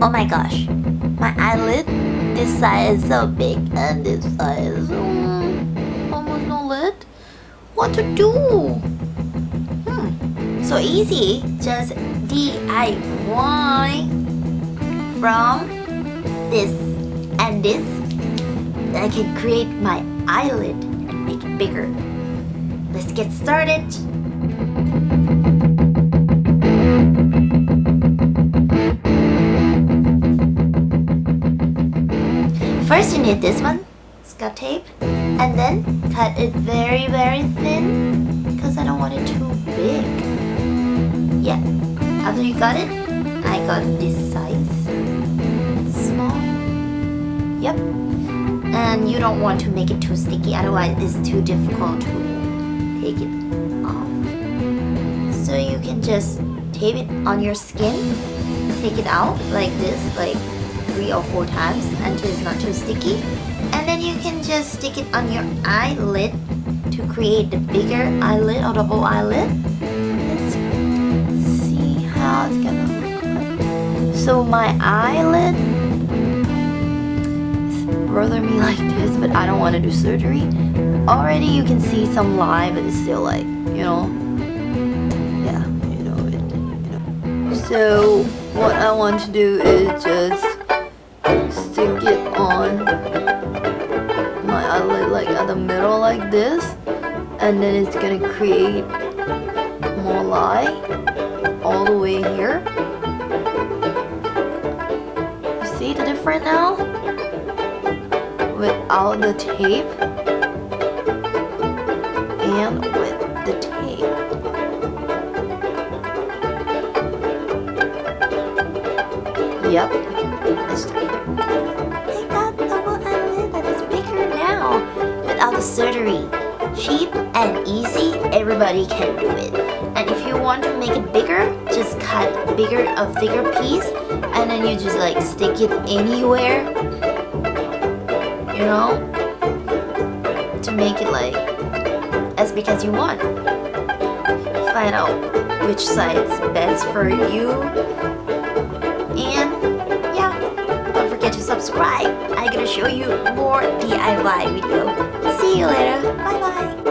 Oh my gosh, my eyelid, this side is so big and this side is um, almost no lid. What to do? Hmm, so easy. Just DIY from this and this. I can create my eyelid and make it bigger. Let's get started. First you need this one, scotch tape, and then cut it very very thin because I don't want it too big. Yeah, after you got it, I got this size, small. Yep, and you don't want to make it too sticky, otherwise it's too difficult to take it off. So you can just tape it on your skin, take it out like this, like three or four times until it's not too sticky. And then you can just stick it on your eyelid to create the bigger eyelid or double eyelid. Let's see how it's gonna look. So my eyelid is me like this, but I don't want to do surgery. Already you can see some line, but it's still like, you know, yeah, you know it. You know. So what I want to do is just on my eyelid like at the middle like this and then it's gonna create more light all the way here. You see the difference now? Without the tape and with the tape. Yep without the surgery. Cheap and easy, everybody can do it. And if you want to make it bigger, just cut bigger a bigger piece and then you just like stick it anywhere. You know? To make it like as big as you want. Find out which side's best for you. Subscribe. I'm gonna show you more DIY video. See you later. Bye bye.